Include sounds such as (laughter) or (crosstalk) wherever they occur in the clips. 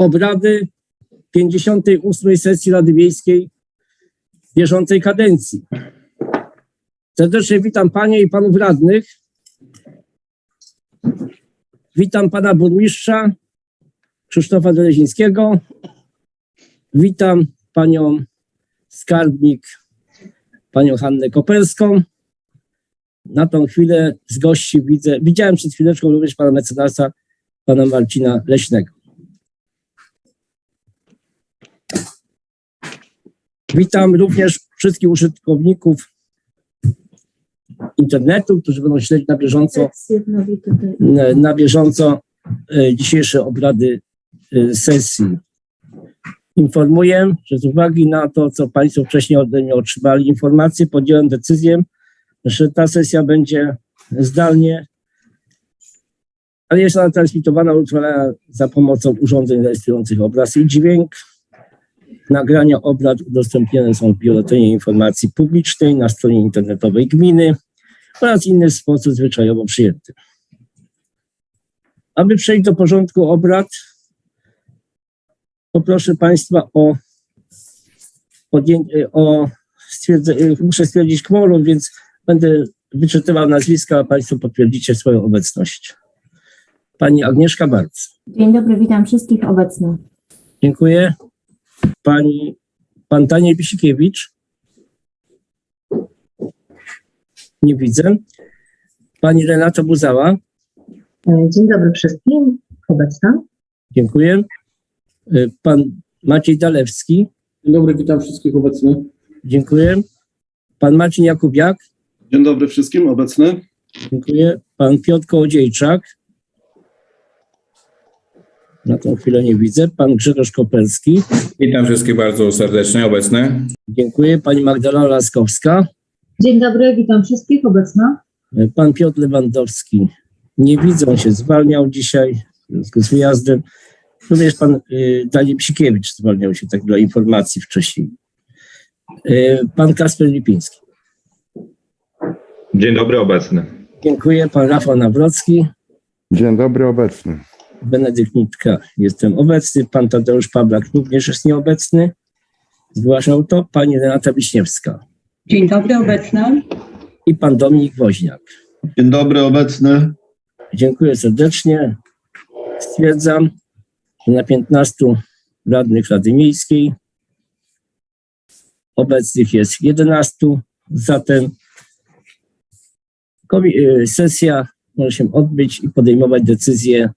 obrady 58. sesji Rady Miejskiej bieżącej kadencji. Serdecznie witam Panie i Panów Radnych. Witam Pana Burmistrza Krzysztofa Delezińskiego. Witam Panią Skarbnik, Panią Hannę Koperską. Na tą chwilę z gości widzę, widziałem przed chwileczką również Pana mecenasa, Pana Marcina Leśnego. Witam również wszystkich użytkowników internetu, którzy będą śledzić na bieżąco, na- bieżąco e, dzisiejsze obrady e, sesji. Informuję, że z uwagi na to, co Państwo wcześniej ode mnie otrzymali informacje, podjąłem decyzję, że ta sesja będzie zdalnie, ale jest ona transmitowana utrwalana za pomocą urządzeń rejestrujących obraz i dźwięk. Nagrania obrad udostępnione są w Biuletynie Informacji Publicznej na stronie internetowej gminy oraz inny sposób zwyczajowo przyjęty. Aby przejść do porządku obrad, poproszę Państwa o podjęcie, o stwierdzenie, muszę stwierdzić kworum, więc będę wyczytywał nazwiska, a Państwo potwierdzicie swoją obecność. Pani Agnieszka Barc. Dzień dobry, witam wszystkich obecnych. Dziękuję. Pani, pan Daniel Pisikiewicz. Nie widzę. Pani Renata Buzała. Dzień dobry wszystkim. Obecna. Dziękuję. Y, Pan Maciej Dalewski. Dzień dobry, witam wszystkich obecnych. Dziękuję. Pan Marcin Jakubiak. Dzień dobry wszystkim, obecny. Dziękuję. Pan Piotr Kołodziejczak. Na tą chwilę nie widzę. Pan Grzegorz Koperski. Witam wszystkich bardzo serdecznie, obecny. Dziękuję. Pani Magdalena Laskowska. Dzień dobry, witam wszystkich. Obecna. Pan Piotr Lewandowski. Nie widzę, on się zwalniał dzisiaj w związku z wyjazdem. Również pan y, Daniel Psikiewicz zwalniał się, tak dla informacji wcześniej. Y, Pan Kasper Lipiński. Dzień dobry, obecny. Dziękuję. Pan Rafał Nawrocki. Dzień dobry, obecny. Benedykt Nitka, jestem obecny. Pan Tadeusz Pawlak również jest nieobecny. Zgłaszał to. Pani Renata Wiśniewska Dzień dobry, obecna. i pan Dominik Woźniak. Dzień dobry, obecny. Dziękuję serdecznie. Stwierdzam, że na 15 radnych Rady Miejskiej obecnych jest 11. Zatem y, sesja może się odbyć i podejmować decyzje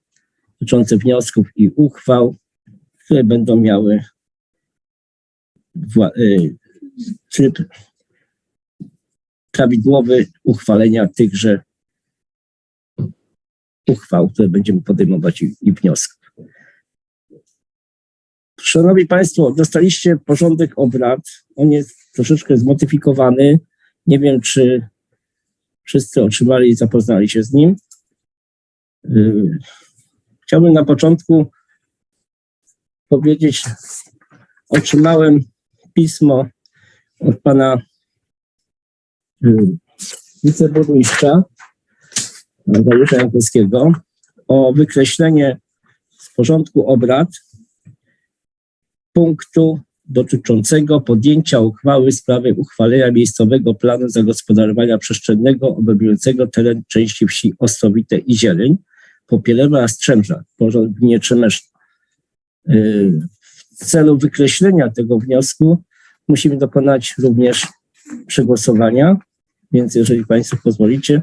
dotyczące wniosków i uchwał, które będą miały y, tryb prawidłowy uchwalenia tychże uchwał, które będziemy podejmować i, i wniosków. Szanowni Państwo, dostaliście porządek obrad. On jest troszeczkę zmodyfikowany. Nie wiem, czy wszyscy otrzymali i zapoznali się z nim. Chciałbym na początku powiedzieć, otrzymałem pismo od pana yy, wiceburmistrza Dariusza Jankowskiego o wykreślenie z porządku obrad punktu dotyczącego podjęcia uchwały w sprawie uchwalenia miejscowego planu zagospodarowania przestrzennego obejmującego teren części wsi Ostrowite i Zieleń, Popielewa porząd w gminie Trzemeszno. Yy, W celu wykreślenia tego wniosku musimy dokonać również przegłosowania, więc jeżeli Państwo pozwolicie,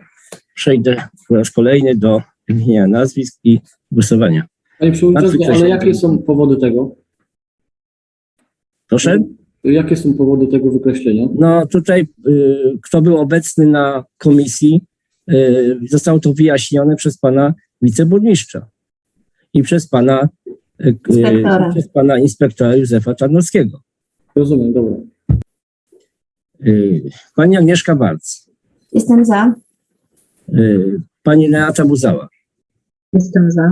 przejdę po raz kolejny do wymienienia nazwisk i głosowania. Panie Przewodniczący, ale jakie są powody tego? Proszę. Jakie są powody tego wykreślenia? No tutaj, y, kto był obecny na komisji, y, zostało to wyjaśnione przez pana wiceburmistrza i przez pana, y, y, Inspektora. przez pana inspektora Józefa Czarnowskiego. Rozumiem, dobra. Y, Pani Agnieszka Barc, Jestem za. pani Renata Buzała, Jestem za.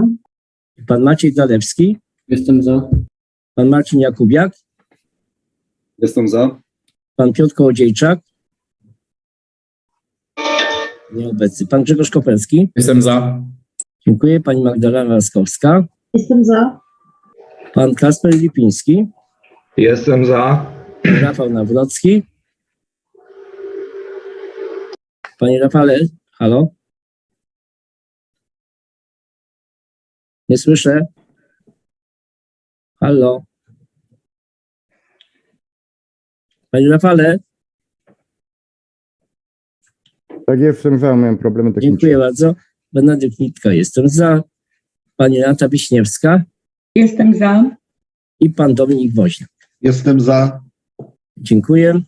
pan Maciej Dalewski, Jestem za. pan Marcin Jakubiak, Jestem za. pan Piotr Kołodziejczak, nieobecny, pan Grzegorz Koperski, Jestem za. Dziękuję, pani Magdalena Laskowska, Jestem za. Pan Kasper Lipiński, Jestem za. Rafał Nawrocki. Panie Rafale, halo? Nie słyszę. Halo? Panie Rafale, Tak jestem za, miałem problemy techniczne. dziękuję bardzo. Benedykt Nitka, jestem za. Pani Renata Wiśniewska Jestem za. i pan Dominik Woźniak. Jestem za. Dziękuję.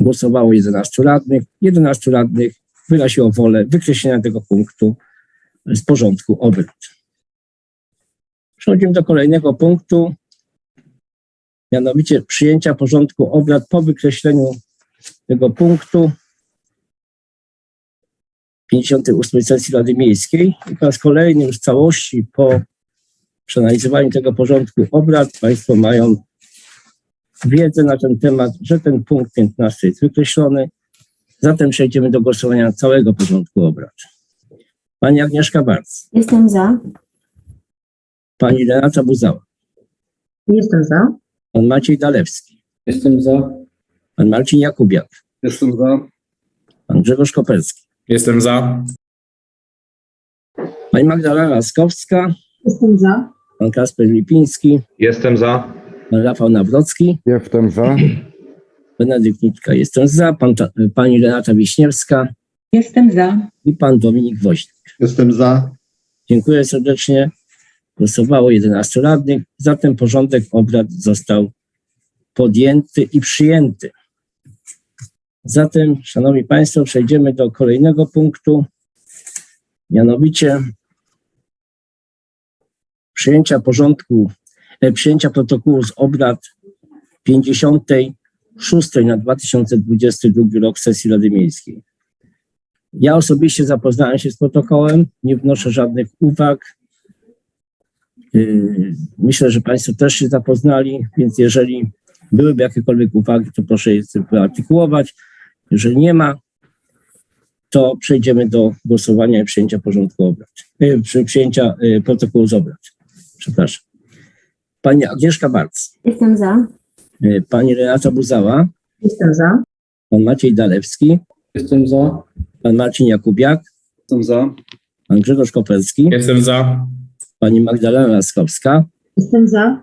Głosowało 11 radnych. 11 radnych wyraziło wolę wykreślenia tego punktu z porządku obrad. Przechodzimy do kolejnego punktu, mianowicie przyjęcia porządku obrad po wykreśleniu tego punktu 58 sesji Rady Miejskiej. I po raz kolejny już w całości po przeanalizowaniu tego porządku obrad Państwo mają wiedzę na ten temat, że ten punkt 15 jest wykreślony. Zatem przejdziemy do głosowania całego porządku obrad. Pani Agnieszka Barc, Jestem za. pani Renata Buzała, Jestem za. pan Maciej Dalewski, Jestem za. pan Marcin Jakubiak, Jestem za. pan Grzegorz Koperski, Jestem za. pani Magdalena Laskowska, Jestem za. pan Kasper Lipiński, Jestem za. pan Rafał Nawrocki, Jestem za. Benedykt Nitka, jestem za, pan, pani Renata Wiśniewska Jestem za. i pan Dominik Woźnik. Jestem za. Dziękuję serdecznie. Głosowało 11 radnych. Zatem porządek obrad został podjęty i przyjęty. Zatem, Szanowni Państwo, przejdziemy do kolejnego punktu, mianowicie przyjęcia porządku, e, przyjęcia protokołu z obrad 56 na 2022 rok sesji Rady Miejskiej. Ja osobiście zapoznałem się z protokołem, nie wnoszę żadnych uwag. Yy, Myślę, że Państwo też się zapoznali, więc jeżeli byłyby jakiekolwiek uwagi, to proszę je wyartykułować. Jeżeli nie ma, to przejdziemy do głosowania i przyjęcia porządku obrad. Yy, przy- Przyjęcia yy, protokołu z obrad. Przepraszam. Pani Agnieszka Barc, Jestem za. yy, pani Renata Buzała, Jestem za. pan Maciej Dalewski, Jestem za. pan Marcin Jakubiak, Jestem za. pan Grzegorz Koperski, Jestem za. pani Magdalena Laskowska, Jestem za.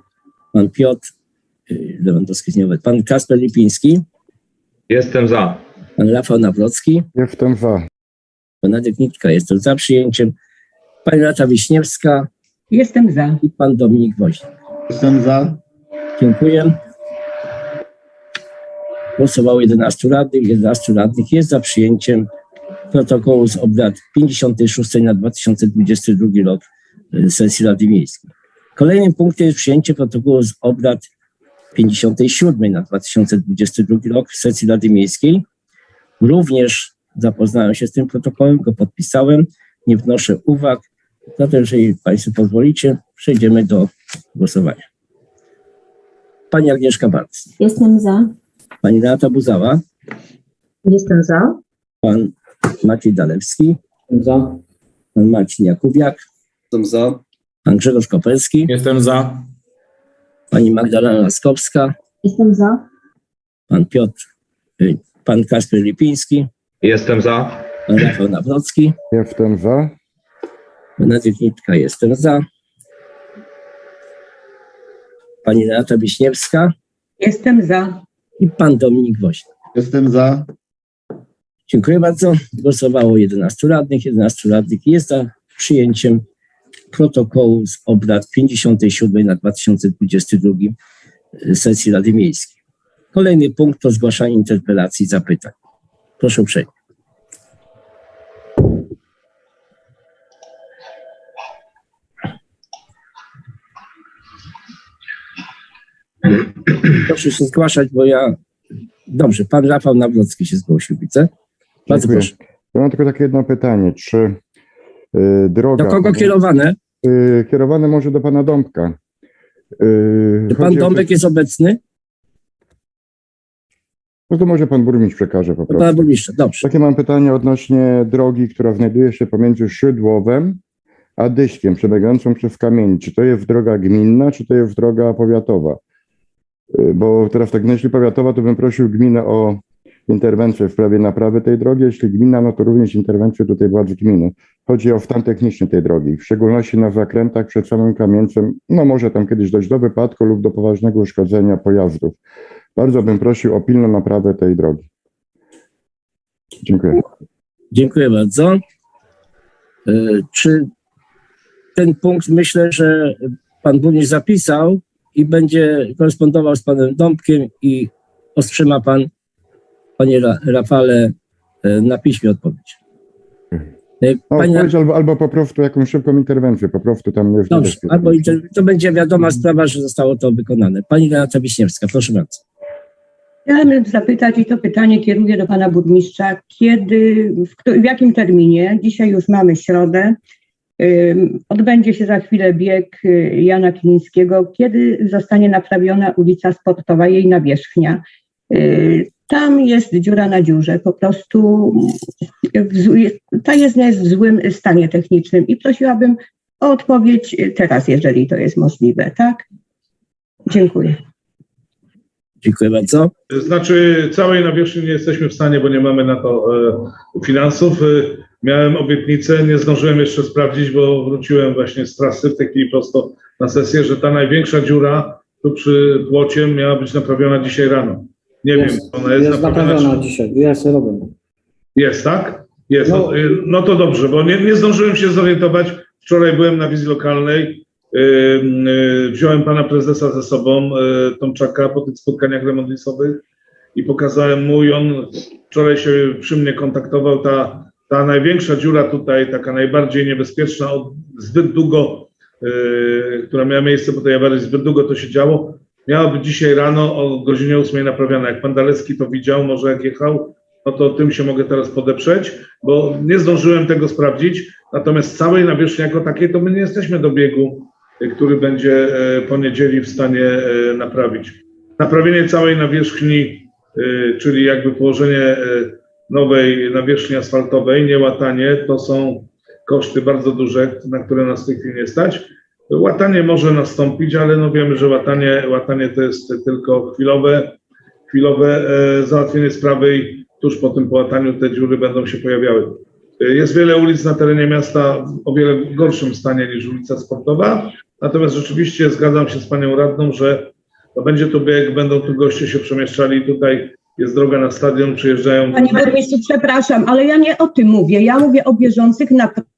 pan Piotr y, Lewandowski, nie pan Kasper Lipiński, Jestem za. Pan Rafał Nawrocki, Jestem za. Benedykt Nitka, jestem za przyjęciem, pani Lata Wiśniewska Jestem za. i pan Dominik Woźnik. Jestem za. Dziękuję. Głosowało 11 radnych, 11 radnych jest za przyjęciem protokołu z obrad 56 na 2022 rok y, sesji Rady Miejskiej. Kolejnym punktem jest przyjęcie protokołu z obrad 57 na 2022 rok sesji Rady Miejskiej. Również zapoznałem się z tym protokołem, go podpisałem, nie wnoszę uwag. Zatem, jeżeli Państwo pozwolicie, przejdziemy do głosowania. Pani Agnieszka Barc, Jestem za. pani Renata Buzała, Jestem za. pan Maciej Dalewski, Jestem za. pan Marcin Jakubiak, Jestem za. pan Grzegorz Koperski, Jestem za. pani Magdalena Laskowska, Jestem za. pan Piotr, pan Kasper Lipiński, Jestem za. pan Rafał Nawrocki, Jestem za. Benedykt Nitka, jestem za. Pani Renata Wiśniewska Jestem za. i pan Dominik Woźnik. Jestem za. Dziękuję bardzo. Głosowało 11 radnych. 11 radnych jest za przyjęciem protokołu z obrad 57 na 2022 sesji Rady Miejskiej. Kolejny punkt to zgłaszanie interpelacji i zapytań. Proszę uprzejmie. Proszę się zgłaszać, bo ja. Dobrze, pan Rafał Nawrocki się zgłosił, widzę. Bardzo Dziękuję. proszę. Ja mam tylko takie jedno pytanie. Czy y, droga... Do kogo kierowane? Y, kierowane może do pana Dąbka. Y, Czy pan o to- Dąbek jest obecny? No to może pan burmistrz przekaże po prostu. burmistrza. Dobrze. Takie mam pytanie odnośnie drogi, która znajduje się pomiędzy Szydłowem Adyśkiem przebiegającą przez kamień. Czy to jest droga gminna, czy to jest droga powiatowa? Y, Bo teraz tak, jeśli powiatowa, to bym prosił gminę o interwencję w sprawie naprawy tej drogi. Jeśli gminna, no to również interwencję tutaj władz gminy. Chodzi o stan techniczny tej drogi, w szczególności na zakrętach przed samym kamieńcem. No może tam kiedyś dojść do wypadku lub do poważnego uszkodzenia pojazdów. Bardzo bym prosił o pilną naprawę tej drogi. Dziękuję. Dziękuję bardzo. E, Czy ten punkt myślę, że pan burmistrz zapisał i będzie korespondował z panem Dąbkiem i otrzyma pan, panie Ra- Rafale, e, na piśmie odpowiedź. E, No, Panie, odpowiedź albo, albo po prostu jakąś szybką interwencję, po prostu tam jest dobrze, albo inter- to będzie wiadoma sprawa, że zostało to wykonane. Pani Renata Wiśniewska, proszę bardzo. Chciałabym zapytać i to pytanie kieruję do pana burmistrza, kiedy, w, w jakim terminie, dzisiaj już mamy środę, ym, odbędzie się za chwilę bieg y, Jana Kilińskiego, kiedy zostanie naprawiona ulica Sportowa, jej nawierzchnia. Y, Tam jest dziura na dziurze, po prostu ta jezdnia jest w złym stanie technicznym i prosiłabym o odpowiedź teraz, jeżeli to jest możliwe, tak? Dziękuję. Dziękuję bardzo. Znaczy, całej nawierzchni nie jesteśmy w stanie, bo nie mamy na to e, finansów. E, miałem obietnicę, nie zdążyłem jeszcze sprawdzić, bo wróciłem właśnie z trasy w tej chwili prosto na sesję, że ta największa dziura tu przy płocie miała być naprawiona dzisiaj rano. Nie wiem, Jest, ona jest, jest naprawiona. naprawiona dzisiaj, jest robiona. Jest, tak? Jest. No, No. y, no to dobrze, bo nie, nie zdążyłem się zorientować. Wczoraj byłem na wizji lokalnej. y, y, Wziąłem pana prezesa ze sobą, y, Tomczaka, po tych spotkaniach remontowych i pokazałem mu i on wczoraj się przy mnie kontaktował. Ta, ta największa dziura tutaj, taka najbardziej niebezpieczna, od zbyt długo, y, która miała miejsce po tej awarii, zbyt długo to się działo, miała być dzisiaj rano o godzinie 8 naprawiana. Jak pan Dalecki to widział, może jak jechał, no to tym się mogę teraz podeprzeć, bo nie zdążyłem tego sprawdzić. Natomiast całej nawierzchni jako takiej, to my nie jesteśmy do biegu, y, który będzie e, po niedzieli w stanie e, naprawić. Naprawienie całej nawierzchni, czyli jakby położenie e, nowej nawierzchni asfaltowej, nie łatanie, to są koszty bardzo duże, na które nas w tej chwili nie stać. Łatanie może nastąpić, ale no wiemy, że łatanie, łatanie to jest tylko chwilowe, chwilowe e, załatwienie sprawy i tuż po tym połataniu te dziury będą się pojawiały. E, Jest wiele ulic na terenie miasta w o wiele gorszym stanie niż ulica Sportowa, natomiast rzeczywiście zgadzam się z panią radną, że to będzie tu bieg, będą tu goście się przemieszczali, tutaj jest droga na stadion, przyjeżdżają... Panie burmistrzu, przepraszam, ale ja nie o tym mówię. Ja mówię o bieżących naprawach,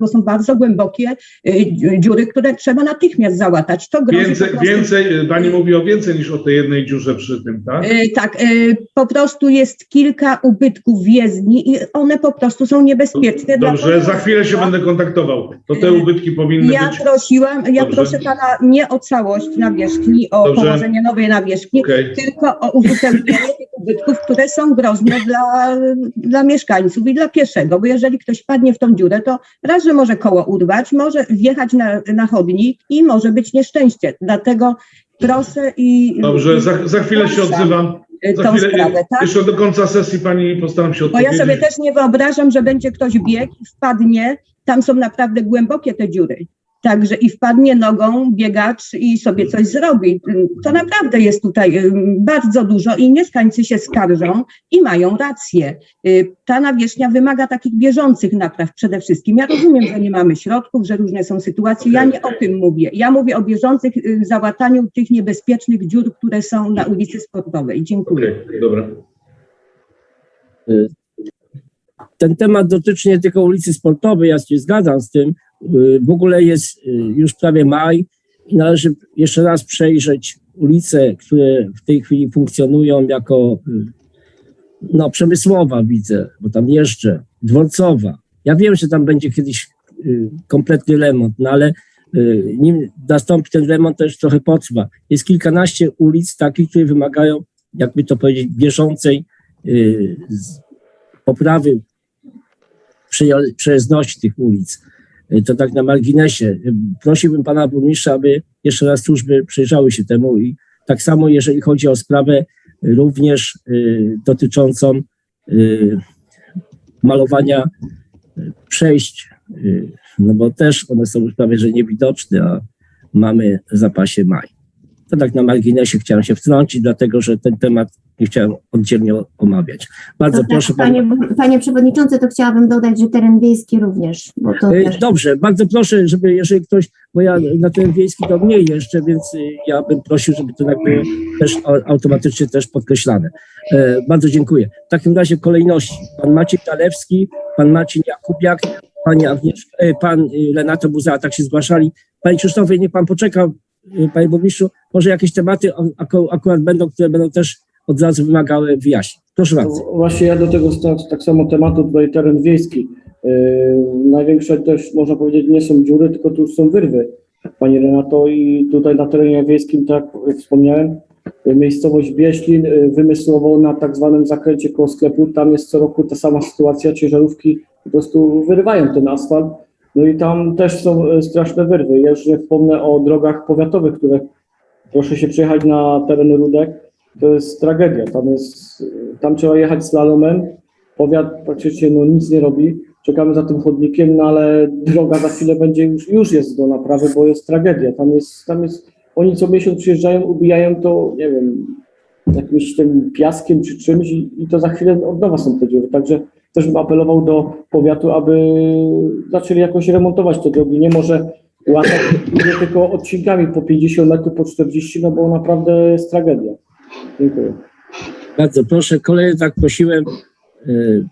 bo są bardzo głębokie y, dzi- dziury, które trzeba natychmiast załatać. To grozi Więcej, prostu, więcej, e, pani mówi o więcej niż o tej jednej dziurze przy tym, tak? Y, Tak, y, po prostu jest kilka ubytków w jezdni i one po prostu są niebezpieczne. dla Dobrze, za pojazdów. chwilę się będę kontaktował. To te ubytki powinny Ja być. prosiłam, ja Dobrze. proszę pana nie o całość nawierzchni, o Dobrze. położenie nowej nawierzchni, Okej. tylko o uzupełnienie tych ubytków, które są groźne dla, dla mieszkańców i dla pieszego, bo jeżeli ktoś padnie w tą dziurę, to raz, że może koło urwać, może wjechać na, na chodnik i może być nieszczęście. Dlatego proszę i Dobrze, za, za chwilę się odzywam. y, Za tą chwilę, sprawę, tak? Jeszcze do końca sesji pani postaram się Bo odpowiedzieć. ja sobie też nie wyobrażam, że będzie ktoś biegł i wpadnie, tam są naprawdę głębokie te dziury. Także i wpadnie nogą biegacz i sobie coś zrobi. To naprawdę jest tutaj ym, bardzo dużo i mieszkańcy się skarżą i mają rację. Y, Ta nawierzchnia wymaga takich bieżących napraw przede wszystkim. Ja rozumiem, że nie mamy środków, że różne są sytuacje. Ja nie o tym mówię. Ja mówię o bieżących y, załataniu tych niebezpiecznych dziur, które są na ulicy Sportowej. Dziękuję. Okej, dobra. ten temat dotyczy nie tylko ulicy Sportowej, ja się zgadzam z tym. Y, W ogóle jest y, już prawie maj i należy jeszcze raz przejrzeć ulice, które w tej chwili funkcjonują jako y, no, przemysłowa, widzę, bo tam jeżdżę, dworcowa. Ja wiem, że tam będzie kiedyś kompletny remont, no ale nim nastąpi ten remont, już trochę potrwa. Jest kilkanaście ulic takich, które wymagają, jakby to powiedzieć, bieżącej poprawy przejezdności tych ulic. Y, To tak na marginesie. Y, Prosiłbym pana burmistrza, aby jeszcze raz służby przyjrzały się temu i tak samo jeżeli chodzi o sprawę również y, dotyczącą malowania przejść no bo też one są już prawie że niewidoczne, a mamy w zapasie maj. To tak na marginesie chciałem się wtrącić, dlatego że ten temat nie chciałem oddzielnie omawiać. Bardzo To tak, proszę Pani. panie, panie Przewodniczący, to chciałabym dodać, że teren wiejski również, E, też Dobrze, bardzo proszę, żeby jeżeli ktoś, bo ja na ten wiejski to mniej jeszcze, więc y, ja bym prosił, żeby to tak było też automatycznie też podkreślane. E, Bardzo dziękuję. W takim razie kolejności pan Maciej Talewski, pan Marcin Jakubiak, pani Agnieszka, e, pan Renato Buza, tak się zgłaszali. Panie Krzysztofie, niech pan poczeka, panie burmistrzu, może jakieś tematy akurat będą, które będą też od razu wymagały wyjaśnień. Proszę bardzo. No, Właśnie ja do tego tak, tak samo tematu tutaj teren wiejski. Yy, największe też można powiedzieć nie są dziury, tylko tu są wyrwy. Pani Renato i tutaj na terenie wiejskim, tak jak wspomniałem, miejscowość Bieślin yy, wymysłowo na tak zwanym zakręcie koło sklepu, tam jest co roku ta sama sytuacja, ciężarówki po prostu wyrywają ten asfalt. No i tam też są yy, straszne wyrwy. Ja już nie wspomnę o drogach powiatowych, które proszę się przyjechać na teren Rudek, to jest tragedia. Tam jest, tam trzeba jechać slalomem. Powiat praktycznie no, nic nie robi. Czekamy za tym chodnikiem, no ale droga za chwilę będzie już, już jest do naprawy, bo jest tragedia. Tam jest, tam jest, oni co miesiąc przyjeżdżają, ubijają to, nie wiem, jakimś tym piaskiem czy czymś i, i to za chwilę od nowa są te dziury. Także też bym apelował do powiatu, aby zaczęli jakoś remontować te drogi. Nie może łatać nie tylko odcinkami po 50 metrów, po 40, no bo naprawdę jest tragedia. Dziękuję. Bardzo proszę. Kolejny tak prosiłem. y,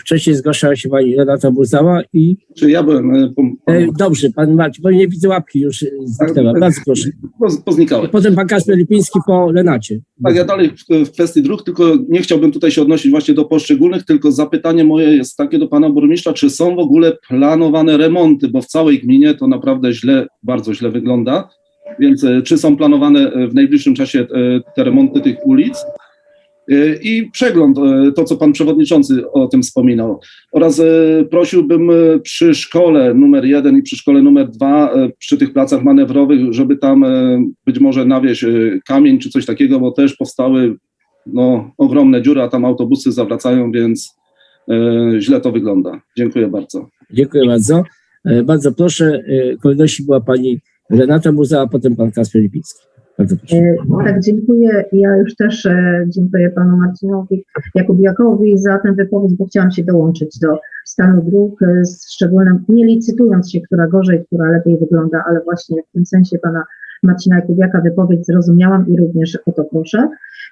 Wcześniej zgłaszała się pani Renata Buzała i Czy ja byłem, e, pom- e, dobrze, pan Marcin, bo nie widzę łapki już zniknęła. Bardzo proszę. poz- poznikałem. Potem pan Kasper Lipiński po Renacie. Tak, ja dalej w, w kwestii dróg, tylko nie chciałbym tutaj się odnosić właśnie do poszczególnych, tylko zapytanie moje jest takie do pana burmistrza, czy są w ogóle planowane remonty, bo w całej gminie to naprawdę źle, bardzo źle wygląda, więc e, czy są planowane e, w najbliższym czasie e, te remonty tych ulic? I przegląd, to co pan przewodniczący o tym wspominał. Oraz prosiłbym przy szkole numer jeden i przy szkole numer dwa, przy tych placach manewrowych, żeby tam być może nawieźć kamień czy coś takiego, bo też powstały no, ogromne dziury, a tam autobusy zawracają, więc źle to wygląda. Dziękuję bardzo. Dziękuję bardzo. Bardzo proszę. Kolejności była pani Renata Buzała, potem pan Kasper Lipiński. Bardzo proszę. E, Tak, dziękuję. Ja już też e, dziękuję panu Marcinowi Jakubiakowi za tę wypowiedź, bo chciałam się dołączyć do stanu dróg, e, z szczególnym, nie licytując się, która gorzej, która lepiej wygląda, ale właśnie w tym sensie pana Marcina Jakubiaka wypowiedź zrozumiałam i również o to proszę.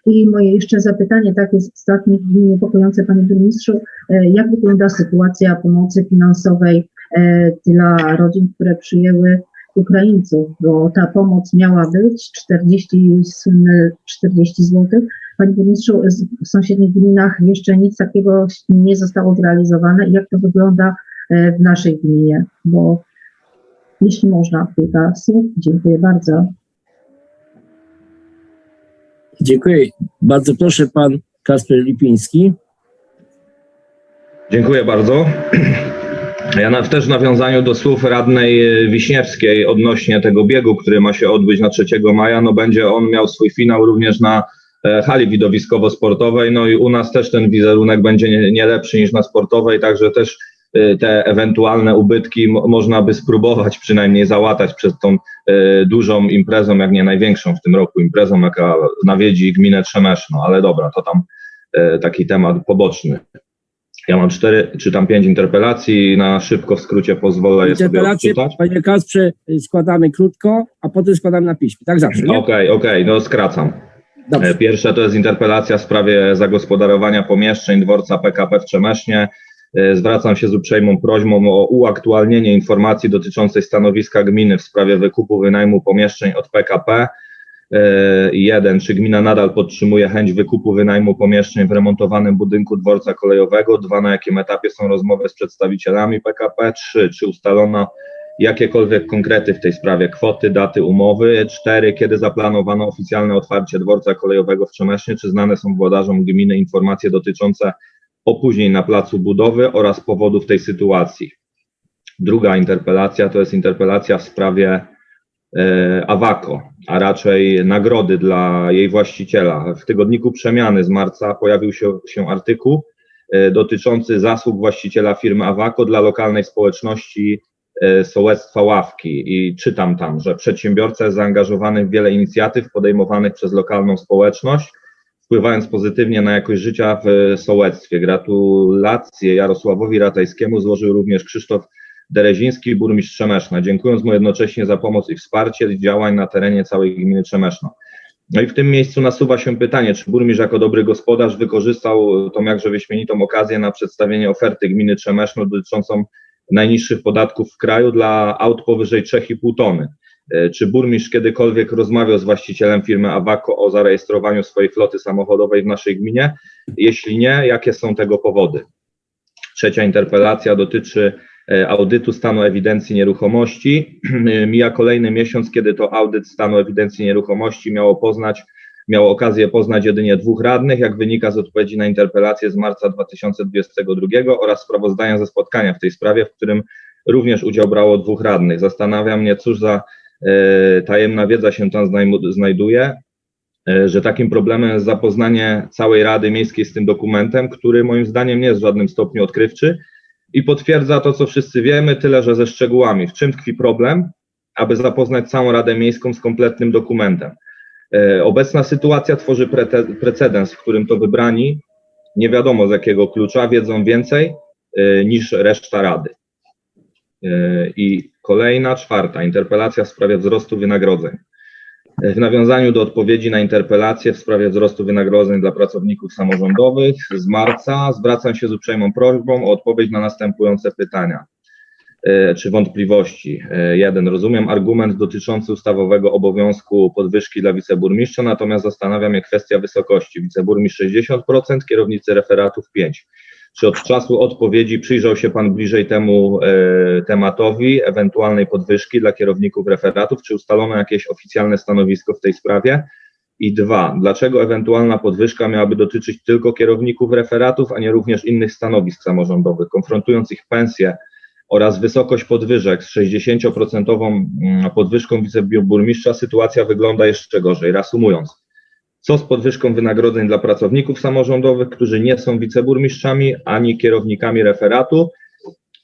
I moje jeszcze zapytanie, tak jest ostatnie niepokojące panie burmistrzu, jak wygląda sytuacja pomocy finansowej dla rodzin, które przyjęły Ukraińców, bo ta pomoc miała być 40, słynne 40 zł. Panie burmistrzu, w sąsiednich gminach jeszcze nic takiego nie zostało zrealizowane. Jak to wygląda e, w naszej gminie? Bo jeśli można, kilka słów. Dziękuję bardzo. Dziękuję. Bardzo proszę pan Kasper Lipiński. Dziękuję bardzo. (clears throat) Ja na, też w nawiązaniu do słów radnej e, Wiśniewskiej odnośnie tego biegu, który ma się odbyć na 3 maja, no będzie on miał swój finał również na e, hali widowiskowo-sportowej, no i u nas też ten wizerunek będzie nie, nie lepszy niż na sportowej, także też e, te ewentualne ubytki mo, można by spróbować przynajmniej załatać przed tą dużą imprezą, jak nie największą w tym roku imprezą, jaka nawiedzi gminę Trzemeszno, ale dobra, to tam taki temat poboczny. Ja mam cztery czy tam pięć interpelacji. Na szybko w skrócie pozwolę je sobie odczytać. panie Kasprze, składamy krótko, a potem składamy na piśmie. Tak zawsze? Okej, okej, no skracam. Dobrze. E, Pierwsze to jest interpelacja w sprawie zagospodarowania pomieszczeń dworca PKP w Trzemesznie. E, Zwracam się z uprzejmą prośbą o uaktualnienie informacji dotyczącej stanowiska gminy w sprawie wykupu wynajmu pomieszczeń od PKP. E, Jeden, czy gmina nadal podtrzymuje chęć wykupu wynajmu pomieszczeń w remontowanym budynku dworca kolejowego? Dwa, na jakim etapie są rozmowy z przedstawicielami PKP? Trzy, czy ustalono jakiekolwiek konkrety w tej sprawie, kwoty, daty umowy. Cztery, kiedy zaplanowano oficjalne otwarcie dworca kolejowego w Trzemesznie, czy znane są włodarzom gminy informacje dotyczące opóźnień na placu budowy oraz powodów tej sytuacji. Druga interpelacja to jest interpelacja w sprawie e, Awako, a raczej nagrody dla jej właściciela. W tygodniku Przemiany z marca pojawił się, się artykuł, e, dotyczący zasług właściciela firmy Awako dla lokalnej społeczności e, sołectwa Ławki i czytam tam, że przedsiębiorca jest zaangażowany w wiele inicjatyw podejmowanych przez lokalną społeczność, wpływając pozytywnie na jakość życia w sołectwie. Gratulacje Jarosławowi Ratajskiemu złożył również Krzysztof Dereziński, burmistrz Trzemeszna, dziękując mu jednocześnie za pomoc i wsparcie działań na terenie całej gminy Trzemeszno. No i w tym miejscu nasuwa się pytanie, czy burmistrz jako dobry gospodarz wykorzystał tą jakże wyśmienitą okazję na przedstawienie oferty gminy Trzemeszno dotyczącą najniższych podatków w kraju dla aut powyżej 3,5 tony. E, Czy burmistrz kiedykolwiek rozmawiał z właścicielem firmy Awako o zarejestrowaniu swojej floty samochodowej w naszej gminie? Jeśli nie, jakie są tego powody? Trzecia interpelacja dotyczy audytu stanu ewidencji nieruchomości. (clears throat) Mija kolejny miesiąc, kiedy to audyt stanu ewidencji nieruchomości miało poznać, miało okazję poznać jedynie dwóch radnych, jak wynika z odpowiedzi na interpelację z marca 2022 oraz sprawozdania ze spotkania w tej sprawie, w którym również udział brało dwóch radnych. Zastanawia mnie, cóż za e, tajemna wiedza się tam znajduje, e, że takim problemem jest zapoznanie całej Rady Miejskiej z tym dokumentem, który moim zdaniem nie jest w żadnym stopniu odkrywczy i potwierdza to, co wszyscy wiemy, tyle że ze szczegółami. W czym tkwi problem, aby zapoznać całą Radę Miejską z kompletnym dokumentem? E, Obecna sytuacja tworzy precedens, w którym to wybrani, nie wiadomo z jakiego klucza, wiedzą więcej e, niż reszta Rady. E, I kolejna, czwarta, interpelacja w sprawie wzrostu wynagrodzeń. W nawiązaniu do odpowiedzi na interpelację w sprawie wzrostu wynagrodzeń dla pracowników samorządowych z marca zwracam się z uprzejmą prośbą o odpowiedź na następujące pytania e, czy wątpliwości. E, Jeden, rozumiem argument dotyczący ustawowego obowiązku podwyżki dla wiceburmistrza, natomiast zastanawia mnie kwestia wysokości. Wiceburmistrz 60%, kierownicy referatów 5%. Czy od czasu odpowiedzi przyjrzał się Pan bliżej temu e, tematowi ewentualnej podwyżki dla kierowników referatów? Czy ustalono jakieś oficjalne stanowisko w tej sprawie? I dwa, dlaczego ewentualna podwyżka miałaby dotyczyć tylko kierowników referatów, a nie również innych stanowisk samorządowych, konfrontując ich pensje oraz wysokość podwyżek z 60% mm, podwyżką wiceburmistrza, sytuacja wygląda jeszcze gorzej. Reasumując, co z podwyżką wynagrodzeń dla pracowników samorządowych, którzy nie są wiceburmistrzami ani kierownikami referatu?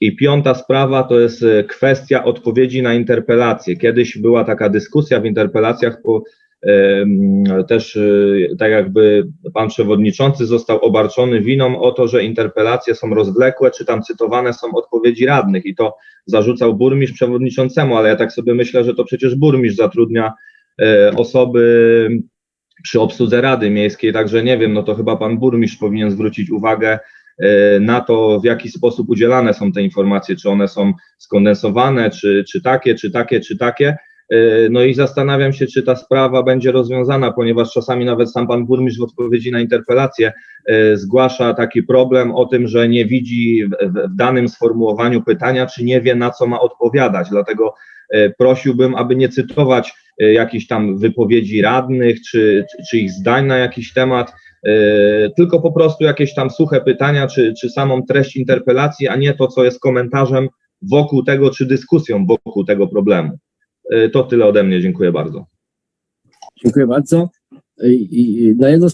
I piąta sprawa to jest e, kwestia odpowiedzi na interpelacje. Kiedyś była taka dyskusja w interpelacjach, po, em, też e, tak jakby pan przewodniczący został obarczony winą o to, że interpelacje są rozwlekłe, czy tam cytowane są odpowiedzi radnych i to zarzucał burmistrz przewodniczącemu, ale ja tak sobie myślę, że to przecież burmistrz zatrudnia e, osoby przy obsłudze Rady Miejskiej, także nie wiem, no to chyba pan burmistrz powinien zwrócić uwagę e, na to, w jaki sposób udzielane są te informacje, czy one są skondensowane, czy, czy takie, czy takie, czy takie. E, No i zastanawiam się, czy ta sprawa będzie rozwiązana, ponieważ czasami nawet sam pan burmistrz w odpowiedzi na interpelację e, zgłasza taki problem o tym, że nie widzi w, danym sformułowaniu pytania, czy nie wie, na co ma odpowiadać. Dlatego prosiłbym, aby nie cytować e, jakichś tam wypowiedzi radnych, czy, czy, ich zdań na jakiś temat, e, tylko po prostu jakieś tam suche pytania, czy, czy samą treść interpelacji, a nie to, co jest komentarzem wokół tego, czy dyskusją wokół tego problemu. E, To tyle ode mnie, dziękuję bardzo. Dziękuję bardzo. I, na jedno z